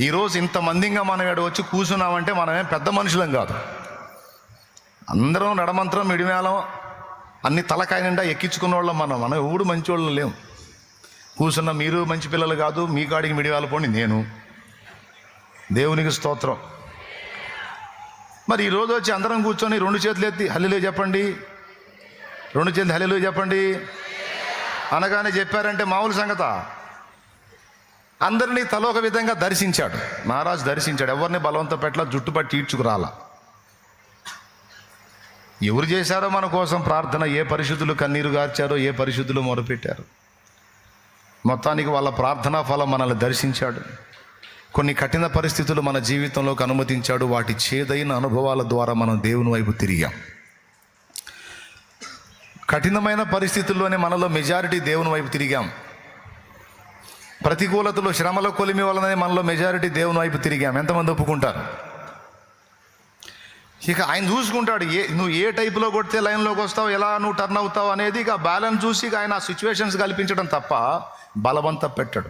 ఈరోజు ఇంత మందిగా మనం ఇక్కడ వచ్చి కూర్చున్నామంటే మనమే పెద్ద మనుషులం కాదు. అందరం నడమంత్రం మిడిమేళం అన్ని తలకాయ నిండా ఎక్కించుకున్న వాళ్ళం మనం. మనం ఎవడు మంచి వాళ్ళు కూర్చున్న మీరు మంచి పిల్లలు కాదు మీ కాడికి మిడివేళ పోండి నేను. దేవునికి స్తోత్రం. మరి ఈరోజు వచ్చి అందరం కూర్చొని రెండు చేతులు ఎత్తి హల్లిలో చెప్పండి. రెండు చేతులు హల్లిలో చెప్పండి. అనగానే చెప్పారంటే మామూలు సంగత. అందరినీ తలోక విధంగా దర్శించాడు. మహారాజు దర్శించాడు. ఎవరిని బలవంత పెట్ల జుట్టు పట్టి ఈడ్చుకురాల. ఎవరు చేశారో మన కోసం ప్రార్థన? ఏ పరిశుద్ధులు కన్నీరు గార్చారో? ఏ పరిశుద్ధులు మొరపెట్టారు? మొత్తానికి వాళ్ళ ప్రార్థనా ఫలం మనల్ని దర్శించాడు. కొన్ని కఠిన పరిస్థితులు మన జీవితంలోకి అనుమతించాడు. వాటి చేదైన అనుభవాల ద్వారా మనం దేవుని వైపు తిరిగాం. కఠినమైన పరిస్థితుల్లోనే మనలో మెజారిటీ దేవుని వైపు తిరిగాం. ప్రతికూలతలు శ్రమల కొలిమి వలననే మనలో మెజారిటీ దేవుని వైపు తిరిగాం. ఎంతమంది ఒప్పుకుంటారు? ఇక ఆయన చూసుకుంటాడు. ఏ నువ్వు ఏ టైపులో కొడితే లైన్లోకి వస్తావు ఎలా నువ్వు టర్న్ అవుతావు అనేది ఇక బ్యాలెన్స్ చూసి ఇక ఆయన సిచ్యువేషన్స్ కల్పించడం తప్ప బలవంత పెట్టడు.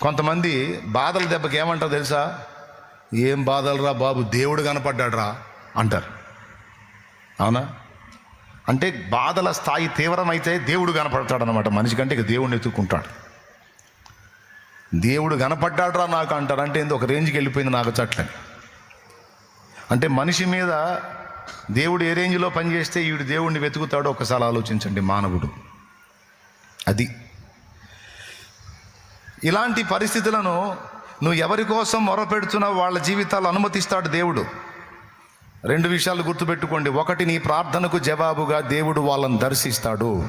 కొంతమంది బాధల దెబ్బకి ఏమంటారు తెలుసా? ఏం బాధలు రా బాబు దేవుడు కనపడ్డాడు రా అంటారు. అవునా? అంటే బాధల స్థాయి తీవ్రమైతే దేవుడు కనపడతాడు అనమాట మనిషి కంటే ఇక దేవుడిని ఎత్తుక్కుంటాడు. దేవుడు కనపడ్డాడురా నాకు అంటాడు అంటే ఏందో? ఒక రేంజ్కి వెళ్ళిపోయింది నాకు చట్లని. అంటే మనిషి మీద దేవుడు ఏ రేంజ్లో పనిచేస్తే ఈవిడు దేవుడిని వెతుకుతాడో ఒకసారి ఆలోచించండి మానవుడు. అది. ఇలాంటి పరిస్థితులను నువ్వు ఎవరి కోసం మొరపెడుతున్నావు వాళ్ళ జీవితాలు అనుమతిస్తాడు దేవుడు. రెండు విషయాలు గుర్తుపెట్టుకోండి. ఒకటి నీ ప్రార్థనకు జవాబుగా దేవుడు వాళ్ళని దర్శిస్తాడు.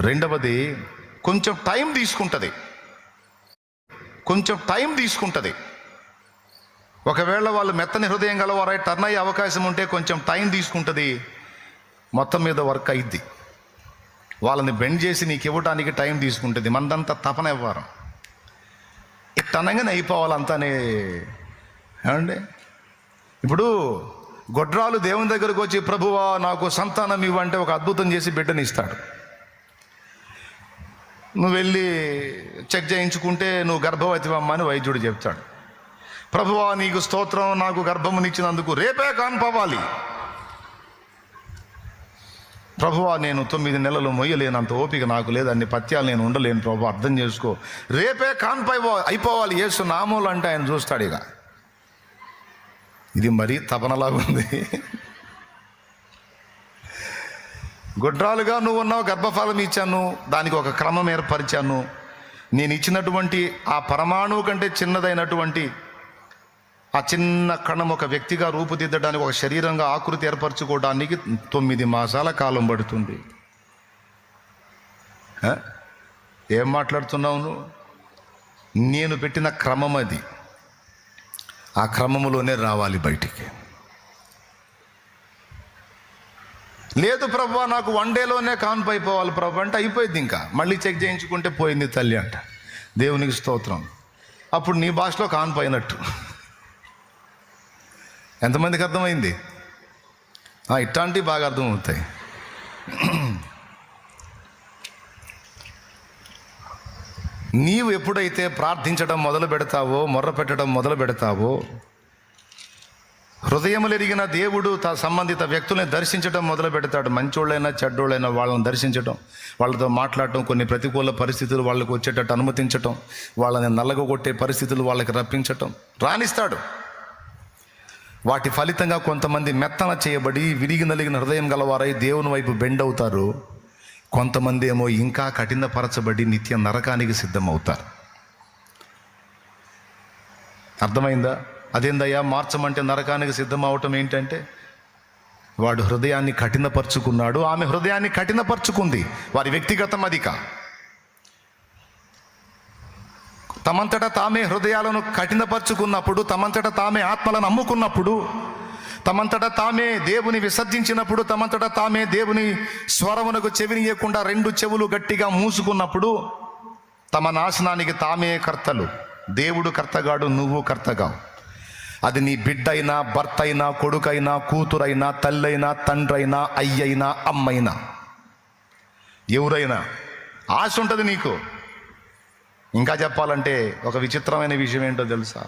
రెండవది కొంచెం టైం తీసుకుంటుంది. కొంచెం టైం తీసుకుంటుంది. ఒకవేళ వాళ్ళు మెత్తని హృదయం గలవారై టర్న్ అయ్యే అవకాశం ఉంటే కొంచెం టైం తీసుకుంటుంది. మొత్తం మీద వర్క్ అయిద్ది. వాళ్ళని బెండ్ చేసి నీకు ఇవ్వడానికి టైం తీసుకుంటుంది. మనదంతా తపన ఇవ్వరం ఇట్టనంగానే అయిపోవాలంతానే. ఏమండి? ఇప్పుడు గొడ్రాలు దేవుని దగ్గరకు వచ్చి ప్రభువా నాకు సంతానం ఇవ్వంటే ఒక అద్భుతం చేసి బిడ్డని ఇస్తాడు. నువ్వు వెళ్ళి చెక్ చేయించుకుంటే నువ్వు గర్భవతివమ్మ అని వైద్యుడు చెప్తాడు. ప్రభువా నీకు స్తోత్రం నాకు గర్భమునిచ్చినందుకు రేపే కాన్పవ్వాలి. ప్రభువా నేను తొమ్మిది నెలలు మొయ్యలేనంత ఓపిక నాకు లేదు అన్ని పత్యాలు నేను ఉండలేను ప్రభు అర్థం చేసుకో. రేపే కాన్పై అయిపోవాలి ఏసు నామూలు అంటే ఆయన చూస్తాడు ఇక. ఇది మరీ తపనలాగా ఉంది. గుడ్రాలుగా నువ్వు ఉన్నావు గర్భఫలం ఇచ్చాను దానికి ఒక క్రమం ఏర్పరిచాను. నేను ఇచ్చినటువంటి ఆ పరమాణువు కంటే చిన్నదైనటువంటి ఆ చిన్న కణం ఒక వ్యక్తిగా రూపుదిద్దడానికి ఒక శరీరంగా ఆకృతి ఏర్పరచుకోవడానికి తొమ్మిది మాసాల కాలం పడుతుంది. ఏం మాట్లాడుతున్నావు నువ్వు? నేను పెట్టిన క్రమం అది. ఆ క్రమంలోనే రావాలి బయటికి. లేదు ప్రభు నాకు వన్ డేలోనే కాన్పు అయిపోవాలి ప్రభు అంటే అయిపోయింది ఇంకా. మళ్ళీ చెక్ చేయించుకుంటే పోయింది తల్లి అంట. దేవునికి స్తోత్రం. అప్పుడు నీ భాషలో కాన్పు అయినట్టు. ఎంతమందికి అర్థమైంది? ఇట్లాంటివి బాగా అర్థమవుతాయి. నీవు ఎప్పుడైతే ప్రార్థించడం మొదలు పెడతావో మొర్ర పెట్టడం మొదలు పెడతావో హృదయములెరిగిన దేవుడు తా సంబంధిత వ్యక్తుల్ని దర్శించడం మొదలు పెడతాడు. మంచోళ్ళైనా చెడ్డోళ్ళైనా వాళ్ళని దర్శించడం వాళ్ళతో మాట్లాడటం కొన్ని ప్రతికూల పరిస్థితులు వాళ్ళకు వచ్చేటట్టు అనుమతించటం వాళ్ళని నల్లగొట్టే పరిస్థితులు వాళ్ళకి రప్పించటం రాణిస్తాడు. వాటి ఫలితంగా కొంతమంది మెత్తన చేయబడి విరిగి నలిగిన హృదయం గలవారై దేవుని వైపు బెండ్ అవుతారు కొంతమంది ఏమో ఇంకా కఠినపరచబడి నిత్య నరకానికి సిద్ధమవుతారు. అర్థమైందా? అదేందయ్యా? మార్చమంటే నరకానికి సిద్ధం అవటం ఏంటంటే వాడు హృదయాన్ని కఠినపరుచుకున్నాడు ఆమె హృదయాన్ని కఠినపరుచుకుంది. వారి వ్యక్తిగతం అధిక తమంతట తామే హృదయాలను కఠినపరుచుకున్నప్పుడు తమంతట తామే ఆత్మలను అమ్ముకున్నప్పుడు తమంతట తామే దేవుని విసర్జించినప్పుడు తమంతట తామే దేవుని స్వరమునకు చెవినియకుండా రెండు చెవులు గట్టిగా మూసుకున్నప్పుడు తమ నాశనానికి తామే కర్తలు. దేవుడు కర్తగాడు నువ్వు కర్తగావు. అది నీ బిడ్డైనా భర్త అయినా కొడుకైనా కూతురైనా తల్లైనా తండ్రైనా అయ్యైనా అమ్మైనా. ఎవరైనా ఆశ ఉంటుంది నీకు. ఇంకా చెప్పాలంటే ఒక విచిత్రమైన విషయం ఏంటో తెలుసా?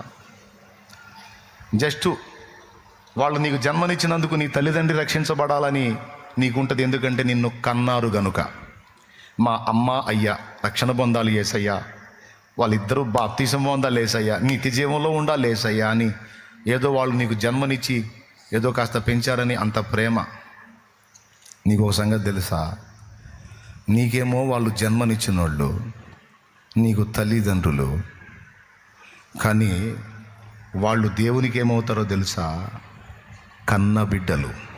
జస్ట్ వాళ్ళు నీకు జన్మనిచ్చినందుకు నీ తల్లిదండ్రి రక్షించబడాలని నీకుంటుంది ఎందుకంటే నిన్ను కన్నారు గనుక. మా అమ్మ అయ్యా రక్షణ పొందాలి ఏసయ్యా. వాళ్ళిద్దరూ బాప్తీసం పొందాలి ఏసయ్యా. నీతి జీవంలో ఉండాలి ఏసయ్యా అని ఏదో వాళ్ళు నీకు జన్మనిచ్చి ఏదో కాస్త పెంచారని అంత ప్రేమ. నీకు ఒక సంగతి తెలుసా? నీకేమో వాళ్ళు జన్మనిచ్చిన వాళ్ళు నీకు తల్లిదండ్రులు కానీ వాళ్ళు దేవునికి ఏమవుతారో తెలుసా? కన్నబిడ్డలు.